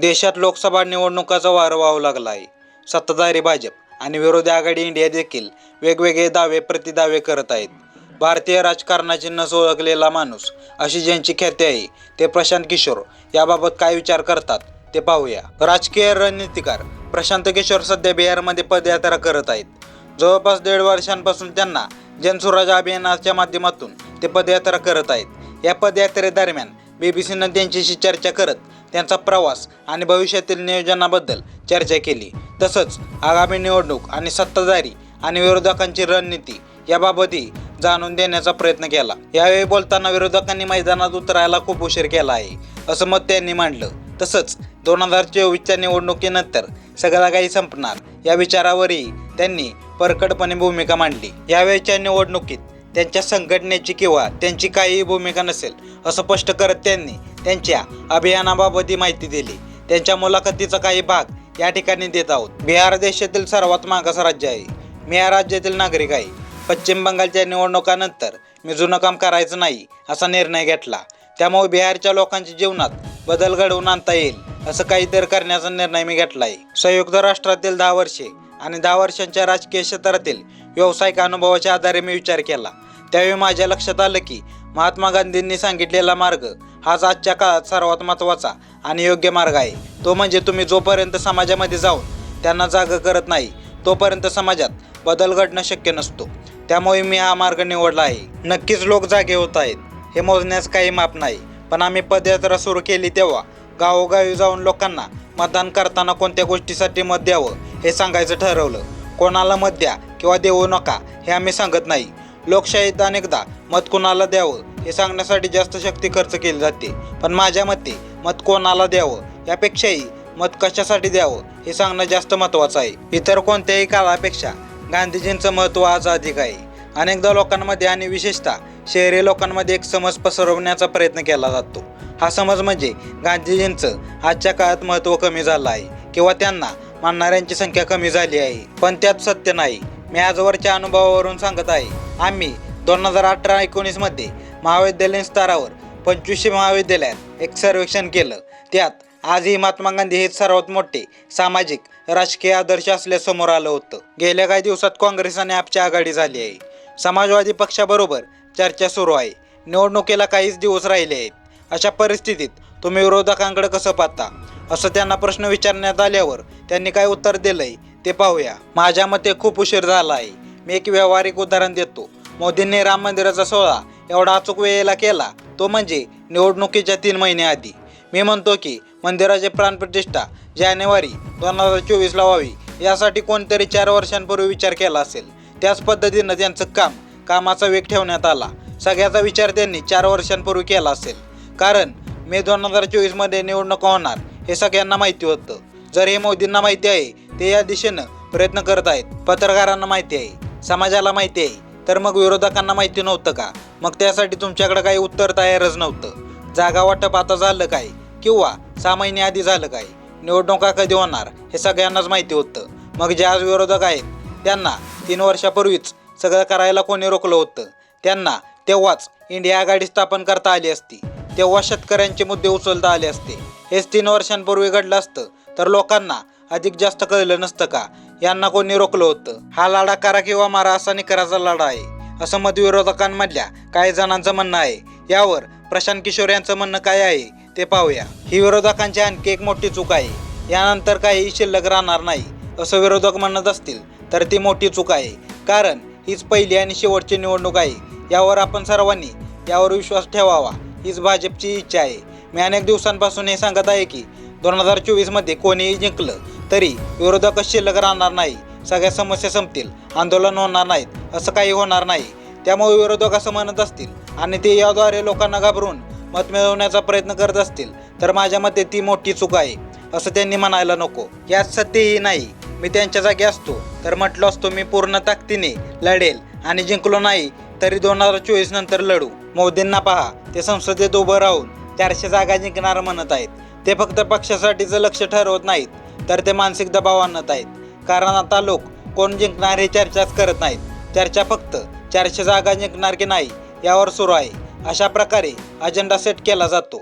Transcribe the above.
देशात लोकसभा निवडणुकाचा वार वाहू लागला आहे सत्ताधारी भाजप आणि विरोधी आघाडी इंडिया देखील वेगवेगळे दावे प्रतिदावे करत आहेत. भारतीय राजकारणाची नस ओळखलेला माणूस अशी ज्यांची ख्याती आहे ते प्रशांत किशोर याबाबत काय विचार करतात ते पाहूया. राजकीय रणनीतिकार प्रशांत किशोर सध्या बिहारमध्ये पदयात्रा करत आहेत. जवळपास दीड वर्षांपासून त्यांना जनसुराज अभियानाच्या माध्यमातून ते पदयात्रा करत आहेत. या पदयात्रेदरम्यान बी बी त्यांच्याशी चर्चा करत त्यांचा प्रवास आणि भविष्यातील नियोजनाबद्दल चर्चा केली. तसंच आगामी निवडणूक आणि सत्ताधारी आणि विरोधकांची रणनीती याबाबतही जाणून देण्याचा प्रयत्न केला. यावेळी बोलताना विरोधकांनी मैदानात उतरायला खूप उशीर केला आहे असं मत त्यांनी मांडलं. तसंच दोन हजार चोवीसच्या निवडणुकीनंतर सगळा काही संपणार या विचारावरही त्यांनी परकडपणे भूमिका मांडली. यावेळच्या निवडणुकीत त्यांच्या संघटनेची किंवा त्यांची काहीही भूमिका नसेल असं स्पष्ट करत त्यांनी त्यांच्या अभियानाबाबतही माहिती दिली. त्यांच्या मुलाखतीचा काही भाग या ठिकाणी देत आहोत. बिहार देशातील सर्वात मागास राज्य आहे. मी या राज्यातील नागरिक आहे. पश्चिम बंगालच्या निवडणुकानंतर मी जुनं काम करायचं नाही असा निर्णय घेतला. त्यामुळे बिहारच्या लोकांच्या जीवनात बदल घडवून आणता येईल असं काहीतरी करण्याचा निर्णय मी घेतला आहे संयुक्त राष्ट्रातील दहा वर्षे आणि दहा वर्षांच्या राजकीय क्षेत्रातील व्यावसायिक अनुभवाच्या आधारे मी विचार केला. त्यावेळी माझ्या लक्षात आलं की महात्मा गांधींनी सांगितलेला मार्ग हाच आजच्या काळात सर्वात महत्त्वाचा आणि योग्य मार्ग आहे. तो म्हणजे तुम्ही जोपर्यंत समाजामध्ये जाऊन त्यांना जागं करत नाही तोपर्यंत समाजात बदल घडणं शक्य नसतो. त्यामुळे मी हा मार्ग निवडला आहे. नक्कीच लोक जागे होत आहेत. हे मोजण्यास काही माप नाही पण आम्ही पदयात्रा सुरू केली तेव्हा गावोगावी जाऊन लोकांना मतदान करताना कोणत्या गोष्टीसाठी मत द्यावं हे सांगायचं ठरवलं. कोणाला मत द्या किंवा देऊ नका हे आम्ही सांगत नाही. लोकशाहीत अनेकदा मत कोणाला द्यावं हे सांगण्यासाठी जास्त शक्ती खर्च केली जाते. पण माझ्या मते मत कोणाला द्यावं यापेक्षाही मत कशासाठी द्यावं हे सांगणं जास्त महत्त्वाचं आहे. इतर कोणत्याही काळापेक्षा गांधीजींचं महत्त्व आज अधिक आहे. अनेकदा लोकांमध्ये आणि विशेषतः शहरी लोकांमध्ये एक समज पसरवण्याचा प्रयत्न केला जातो. हा समज म्हणजे गांधीजींचं आजच्या काळात महत्त्व कमी झालं आहे किंवा त्यांना मानणाऱ्यांची संख्या कमी झाली आहे. पण त्यात सत्य नाही. मी आजवरच्या अनुभवावरून सांगत आहे. आम्ही दोन हजार अठरा एकोणीसमध्ये महाविद्यालयीन स्तरावर पंचवीसशे महाविद्यालयात एक सर्वेक्षण केलं. त्यात आजही महात्मा गांधी हे सर्वात मोठे सामाजिक राजकीय आदर्श असल्यासमोर आलं होतं. गेल्या काही दिवसात काँग्रेस आणि आपची आघाडी झाली आहे. समाजवादी पक्षाबरोबर चर्चा सुरू आहे. निवडणुकीला काहीच दिवस राहिले आहेत. अशा परिस्थितीत तुम्ही विरोधकांकडे कसं पाहता? असं त्यांना प्रश्न विचारण्यात आल्यावर त्यांनी काय उत्तर दिलंय ते पाहूया. माझ्या मते खूप उशीर झाला आहे. मी एक व्यावहारिक उदाहरण देतो. मोदींनी राम मंदिराचा सोहळा एवढा अचूक वेळेला केला तो म्हणजे निवडणुकीच्या तीन महिने आधी. मी म्हणतो की मंदिराची प्राणप्रतिष्ठा जानेवारी दोन हजार चोवीसला व्हावी यासाठी कोणतरी चार वर्षांपूर्वी विचार केला असेल. त्याच पद्धतीनं त्यांचं काम कामाचा वेग ठेवण्यात आला. सगळ्याचा विचार त्यांनी चार वर्षांपूर्वी केला असेल. कारण मे दोन हजार चोवीसमध्ये निवडणुका होणार हे सगळ्यांना माहिती होतं. जर हे मोदींना माहिती आहे ते या दिशेनं प्रयत्न करत आहेत पत्रकारांना माहिती आहे. समाजाला माहिती आहे. तर मग विरोधकांना माहिती नव्हतं का? मग त्यासाठी तुमच्याकडे काही उत्तर तयारच नव्हतं. जागा वाटप आता झालं काय? किंवा सहा महिने आधी झालं काय? निवडणुका कधी होणार? हे सगळ्यांनाच माहिती होतं. मग जे आज विरोधक आहेत त्यांना तीन वर्षापूर्वीच सगळं करायला कोणी रोखलं होतं? त्यांना तेव्हाच इंडिया आघाडी स्थापन करता आली असती. तेव्हा शेतकऱ्यांचे मुद्दे उचलता आले असते. हेच तीन वर्षांपूर्वी घडलं असतं. तर लोकांना अधिक जास्त कळलं नसतं का? यांना कोणी रोखलं होतं? हा लढा करा किंवा मारा असा निकराचा लढा आहे. असं मत विरोधकांमधल्या काही जणांचं म्हणणं आहे. यावर प्रशांत किशोर यांचं म्हणणं काय आहे ते पाहूया. ही विरोधकांची आणखी एक मोठी चूक आहे. यानंतर काही शिल्लक राहणार नाही असं विरोधक म्हणत असतील तर ती मोठी चूक आहे. कारण हीच पहिली आणि शेवटची निवडणूक आहे. यावर आपण सर्वांनी यावर विश्वास ठेवावा. हीच भाजपची इच्छा आहे. मी अनेक दिवसांपासून हे सांगत आहे की दोन हजार चोवीसमध्ये कोणीही जिंकलं तरी विरोधक शिल्लक राहणार नाही. सगळ्या समस्या संपतील. आंदोलन होणार नाहीत. असं काही होणार नाही. त्यामुळे विरोधक असं म्हणत असतील आणि ते याद्वारे लोकांना घाबरून मत मिळवण्याचा प्रयत्न करत असतील तर माझ्या मते ती मोठी चूक आहे. असं त्यांनी म्हणायला नको. यात सत्यही नाही. मी त्यांच्या जागी असतो. तर म्हटलो असतो मी पूर्ण ताकदीने लढेल आणि जिंकलो नाही तरी दोन हजार चोवीस नंतर लढू. मोदींना पहा. ते संसदेत उभं राहून चारशे जागा जिंकणार म्हणत आहेत. ते फक्त पक्षासाठीचं लक्ष ठरवत नाहीत. तर ते मानसिक दबाव आणत आहेत. कारण आता लोक कोण जिंकणार हे चर्चाच करत नाहीत. चर्चा फक्त चारशे जागा जिंकणार की नाही यावर सुरू आहे. अशा प्रकारे अजेंडा सेट केला जातो.